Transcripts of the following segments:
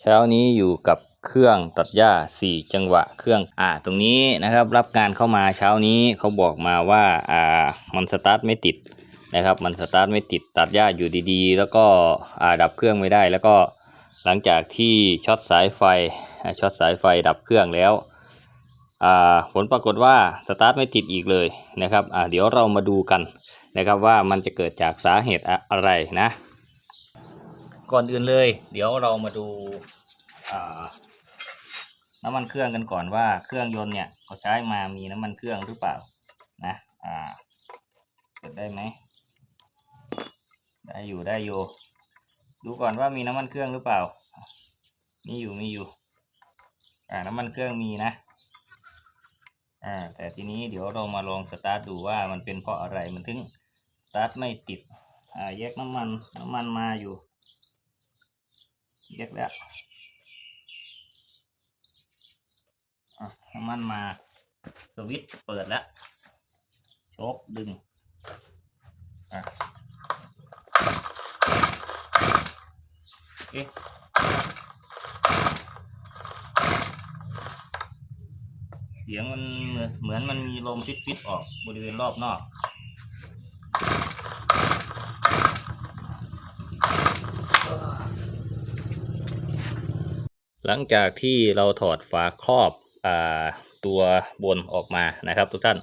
เช้านี้อยู่กับเครื่องตัดหญ้าสี่จังหวะเครื่องอ่าตรงนี้นะครับ รับงานเข้ามาเช้านี้เขาบอกมาว่าอ่ามันสตาร์ทไม่ติดนะครับ มันสตาร์ทไม่ติดตัดหญ้าอยู่ดีๆ แล้วก็อ่าดับเครื่องไม่ได้ แล้วก็หลังจากที่ช็อตสายไฟช็อตสายไฟดับเครื่องแล้วอ่าผลปรากฏว่าสตาร์ทไม่ติดอีกเลยนะครับอ่าเดี๋ยวเรามาดูกันนะครับว่ามันจะเกิดจากสาเหตุอะไรนะ ก่อนอื่นเลย เดี๋ยวเรามาดูน้ำมันเครื่องกันก่อนว่าเครื่องยนต์เนี่ยเขาใช้มามีน้ำมันเครื่องหรือเปล่านะอ่าเปิดได้ไหมได้อยู่ได้อยู่ ดูก่อนว่ามีน้ำมันเครื่องหรือเปล่า มีอยู่มีอยู่ อ่าน้ำมันเครื่องมีนะอ่าแต่ทีนี้เดี๋ยวเรามาลองสตาร์ทดูว่ามันเป็นเพราะอะไรมันถึงสตาร์ทไม่ติดอ่าแยกน้ำมันน้ำมันมาอยู่ แยกแล้วน้ำมันมาสวิตเปิดแล้วโชคดึงอะโอเคเสียงมันเหมือนเหมือนมันมีลมฟิตๆออกบริเวณรอบนอก หลังจากที่เราถอดฝาครอบอตัวบนออกมานะครับ ทุกท่าน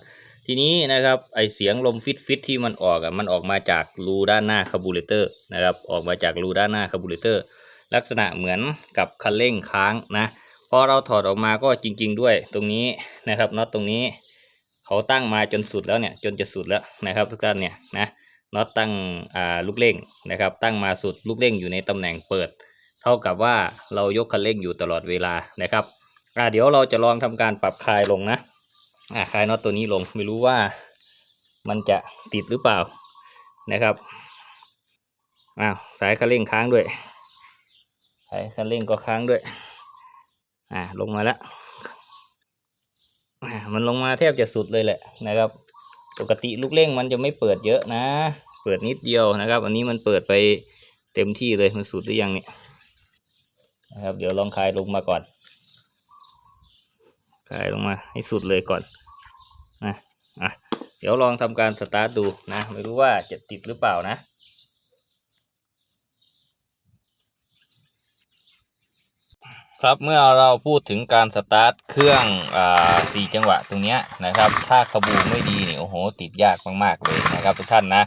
ทีนี้นะครับไอเสียงลมฟิตฟิตที่มันออกอะมันออกมาจากรูด้านหน้าคาร์บูเรเตอร์นะครับออกมาจากรูด้านหน้าคาร์บูเรเตอร์ลักษณะเหมือนกับคันเร่งค้างนะพอเราถอดออกมาก็จริง ๆ ด้วยตรงนี้นะครับน็อตตรงนี้เขาตั้งมาจนสุดแล้วเนี่ยจนจะสุดแล้วนะครับ ทุกท่านเนี่ยนะน็อตตั้งลูกเร่งนะครับ ตั้งมาสุดลูกเร่งอยู่ในตำแหน่งเปิด เท่ากับว่าเรายกคันเร่งอยู่ตลอดเวลานะครับอ่าเดี๋ยวเราจะลองทำการปรับคลายลงนะอ่าคลายน็อตตัวนี้ลงไม่รู้ว่ามันจะติดหรือเปล่านะครับอ้าวสายคันเร่งค้างด้วยสายคันเร่งก็ค้างด้วยอ่าลงมาแล้วมันลงมาแทบจะสุดเลยแหละนะครับ ปกติลูกเร่งมันจะไม่เปิดเยอะนะ เปิดนิดเดียวนะครับ อันนี้มันเปิดไปเต็มที่เลยมันสุดหรือยังเนี่ย นะครับ เดี๋ยวลองคลายลงมาก่อนคลายลงมาให้สุดเลยก่อนนะอะเดี๋ยวลองทำการสตาร์ทดูนะ ไม่รู้ว่าจะติดหรือเปล่านะครับเมื่อเราพูดถึงการสตาร์ทเครื่องอ่าสี่จังหวะตรงเนี้ยนะครับ ถ้าขบูไม่ดีเนี่ยโอ้โห ติดยากมาก ๆ เลยนะครับทุกท่านนะ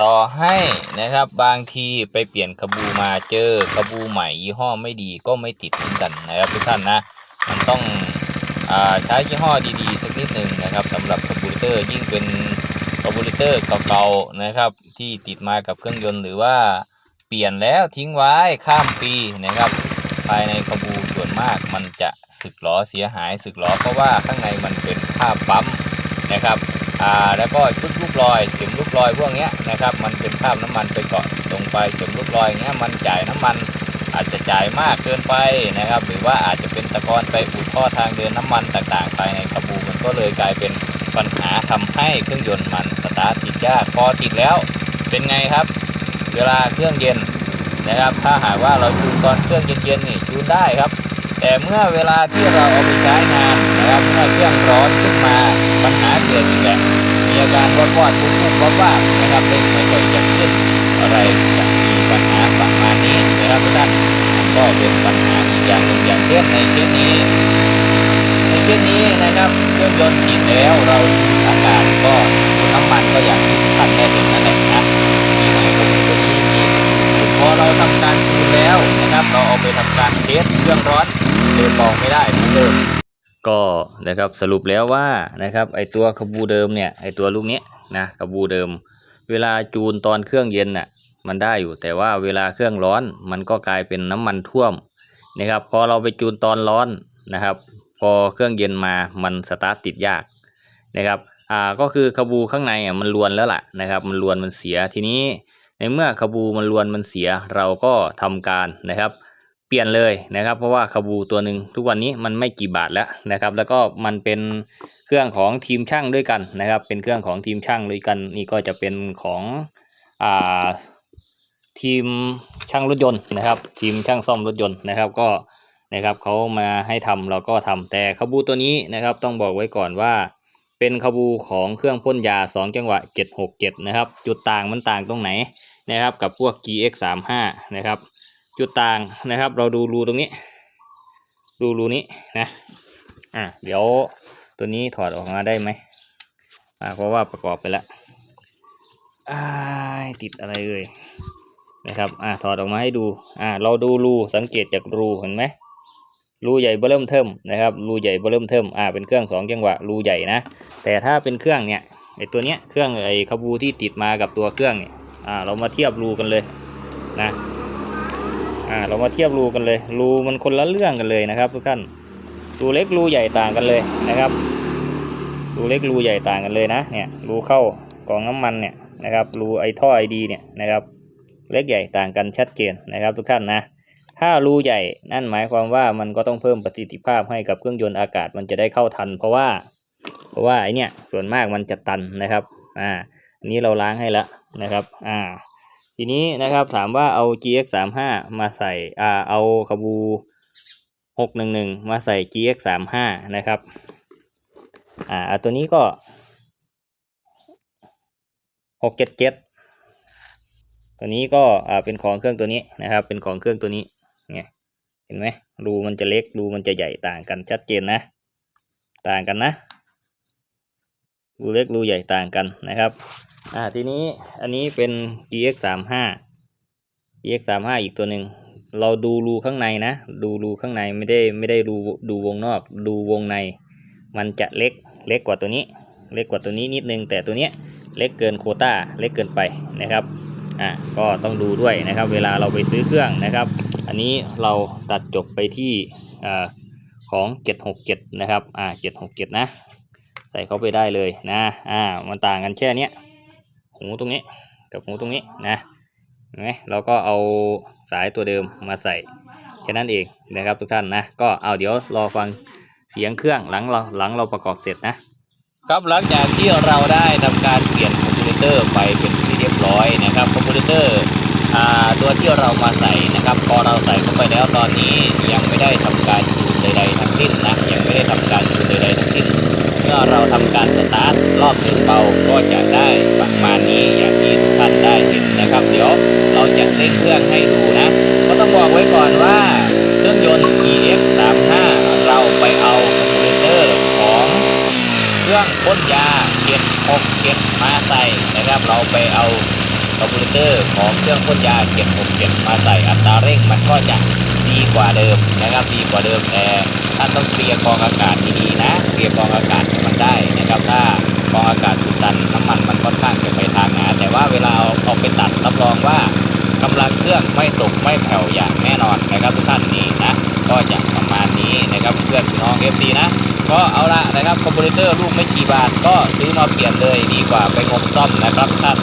ต่อให้นะครับบางทีไปเปลี่ยนขบูมาเจอขบูใหม่ยี่ห้อไม่ดีก็ไม่ติดเหมือนกันนะครับทุกท่านนะ มันต้องอใช้ยี่ห้อดีๆสักนิดหนึ่งนะครับสำหรับคาร์บูเตอร์ยิ่งเป็นคาร์บูเตอร์เก่าๆนะครับ ที่ติดมากับเครื่องยนต์หรือว่าเปลี่ยนแล้วทิ้งไว้ข้ามปีนะครับ ภายในคาบูส่วนมากมันจะสึกหรอเสียหายสึกหรอเพราะว่าข้างในมันเป็นผ้าปั๊มนะครับอ่าแล้วก็ชุด ลูกรอยเข็มลูกรอยพวกนี้นะครับ มันเป็นคราบน้ำมันไปเกาะตรงไปเข็มลูกรอยเงี้ยมันจ่ายน้ำมันอาจจะจ่ายมากเกินไปนะครับ หรือว่าอาจจะเป็นตะกอนไปอุดท่อทางเดินน้ำมันต่างๆภายในกระบูมันก็เลยกลายเป็นปัญหาทำให้เครื่องยนต์มันสตาร์ทติดยากพอติดแล้วเป็นไงครับ เวลาเครื่องเย็นนะครับ ถ้าหากว่าเราจูนตอนเครื่องเย็นๆนี่จูนได้ครับ แต่เมื่อเวลาที่เราเอาไปใช้งานนะครับเมื่อเครื่องร้อนขึ้นมาปัญหาเกิดอีกแล้ว มีอาการวอดวอดปุ๊บปุ๊บวอดวาดนะครับเร่งไม่ค่อยจะขึ้นอะไรจะมีปัญหาประมาณนี้นะครับทุกท่านก็เป็นปัญหาอีกอย่างหนึ่งอย่างเช่นในเคสนี้ ในเคสนี้นะครับเครื่องยนต์ติดแล้วเราอากาศก็น้ำมันก็อย่างที่ท่านได้เห็นนั่นแหละนะมีหน่อยตรงนี้ตัวนี้มีพอเราทำการดูดแล้วนะครับ เราเอาไปทำการเทสเครื่องร้อนเดินมองไม่ได้เหมือนเดิม ก็นะครับสรุปแล้วว่านะครับไอตัวขบูเดิมเนี่ยไอตัวลูกนี้นะขบูเดิม เวลาจูนตอนเครื่องเย็นน่ะมันได้อยู่แต่ว่าเวลาเครื่องร้อนมันก็กลายเป็นน้ำมันท่วมนะครับพอเราไปจูนตอนร้อนนะครับ พอเครื่องเย็นมามันสตาร์ทติดยากนะครับอ่าก็คือขบูข้างในอะมันรวนแล้วล่ะนะครับ มันรวนมันเสียทีนี้ ในเมื่อขบูมันรวนมันเสียเราก็ทำการนะครับ ปลี่ยนเลยนะครับ เพราะว่าขบูตัวหนึ่งทุกวันนี้มันไม่กี่บาทแล้วนะครับ แล้วก็มันเป็นเครื่องของทีมช่างด้วยกันนะครับ เป็นเครื่องของทีมช่างด้วยกัน นี่ก็จะเป็นของอ่าทีมช่างรถยนต์นะครับ ทีมช่างซ่อมรถยนต์นะครับ ก็นะครับเขามาให้ทำเราก็ทำแต่ขบูตัวนี้นะครับ ต้องบอกไว้ก่อนว่า เป็นขบูของเครื่องพ่นยา 2 จังหวะ 767 นะครับ จุดต่างมันต่างตรงไหนนะครับ กับพวก GX 3 5 นะครับ จุดต่างนะครับ เราดูรูตรงนี้ ดูรูนี้นะอะเดี๋ยวตัวนี้ถอดออกมาได้ไหมอ่าเพราะว่าประกอบไปแล้วอ้าติดอะไรเอ่ยนะครับอ่าถอดออกมาให้ดูอ่าเราดูรูสังเกตจากรูเห็นไหมรูใหญ่เบ้อเริ่มเทิมนะครับรูใหญ่เบ้อเริ่มเทิมอ่าเป็นเครื่องสองจังหวะรูใหญ่นะ แต่ถ้าเป็นเครื่องเนี่ยไอตัวเนี้ยเครื่องไอขบูที่ติดมากับตัวเครื่องเนี่ยอ่าเรามาเทียบรูกันเลยนะ อ่าเรามาเทียบรูกันเลย รูมันคนละเรื่องกันเลยนะครับ ทุกท่านรูเล็กรูใหญ่ต่างกันเลยนะครับ รูเล็กรูใหญ่ต่างกันเลยนะเนี่ยรูเข้ากล่องน้ำมันเนี่ยนะครับรูไอท่อไอดีเนี่ยนะครับเล็กใหญ่ต่างกันชัดเจนนะครับทุกท่านนะถ้ารูใหญ่นั่นหมายความว่ามันก็ต้องเพิ่มประสิทธิภาพให้กับเครื่องยนต์อากาศมันจะได้เข้าทัน เพราะว่า เพราะว่าไอเนี่ยส่วนมากมันจะตันนะครับอ่าอันนี้เราล้างให้แล้วนะครับอ่า ทีนี้นะครับถามว่าเอา GX 3 5มาใส่อ่าเอาขบู611มาใส่ GX 3 5นะครับอ่าตัวนี้ก็677ตัวนี้ก็อ่าเป็นของเครื่องตัวนี้นะครับ เป็นของเครื่องตัวนี้เนี่ยเห็นไหมรูมันจะเล็กรูมันจะใหญ่ต่างกันชัดเจนนะ ต่างกันนะรูเล็กรูใหญ่ต่างกันนะครับ อ่า ทีนี้อันนี้เป็น GX 3 5 GX 3 5อีกตัวหนึ่ง เราดูรูข้างในนะ ดูรูข้างในไม่ได้ไม่ได้ดูดูวงนอก ดูวงใน มันจะเล็กเล็กกว่าตัวนี้ เล็กกว่าตัวนี้นิดนึง แต่ตัวเนี้ยเล็กเกินโคต้าเล็กเกินไปนะครับ อ่า ก็ต้องดูด้วยนะครับ เวลาเราไปซื้อเครื่องนะครับ อันนี้เราตัดจบไปที่อ่าของ 767 นะครับ อ่า 767 นะ ใส่เข้าไปได้เลยนะ อ่า มันต่างกันแค่เนี้ย หูตรงนี้กับหูตรงนี้นะเห็นไหมเราก็เอาสายตัวเดิมมาใส่แค่นั้นเองนะครับทุกท่านนะก็เอาเดี๋ยวรอฟังเสียงเครื่องหลังเราหลังเราประกอบเสร็จนะครับหลังจากที่เราได้ทำการเปลี่ยนคอมพิวเตอร์ไปเป็นที่เรียบร้อยนะครับคอมพิวเตอร์อตัวที่เรามาใส่นะครับ พอเราใส่เข้าไปแล้วตอนนี้ยังไม่ได้ทำการจูนใดๆทั้งสิ้นนะยังไม่ได้ทำการจูนใดๆทั้งสิ้นเมื่อเราทำการาร์ทรอบหนึ่งเบาก็จะได้ประมาณนี้อย่างที่ทุกท่านได้เห็นนะครับ เดี๋ยวเราจะเร่งเครื่องให้ดูนะ ก็ต้องบอกไว้ก่อนว่าเครื่องยนต์ EX 3 5เราไปเอาคอมพิวเตอร์ของเครื่องพ่นยา767มาใส่นะครับ เราไปเอา คอมพิวเตอร์ของเครื่องพ่นยา767มเก็บมาใส่อัตราเร่งมันก็จะดีกว่าเดิมนะครับดีกว่าเดิมแต่ท่านต้องเคลียร์กองอากาศดีๆนะเคลียร์กองอากาศให้มันได้นะครับถ้ากองอากาศอุดตันน้ำมันมันค่อนข้างจะไปทางหนาแต่ว่าเวลาเอาเอาไปตัดรับรองว่ากำลังเครื่องไม่ตกไม่แผ่วอย่างแน่นอนนะครับทุกท่านนี่นะก็จะประมาณนี้นะครับเพื่อนพี่น้อง FC นะก็เอาละนะครับคอมพิวเตอร์ลูกไม่กี่บาทก็ซื้อมาเปลี่ยนเลยดีกว่าไปงมซ่อมนะครับท่าน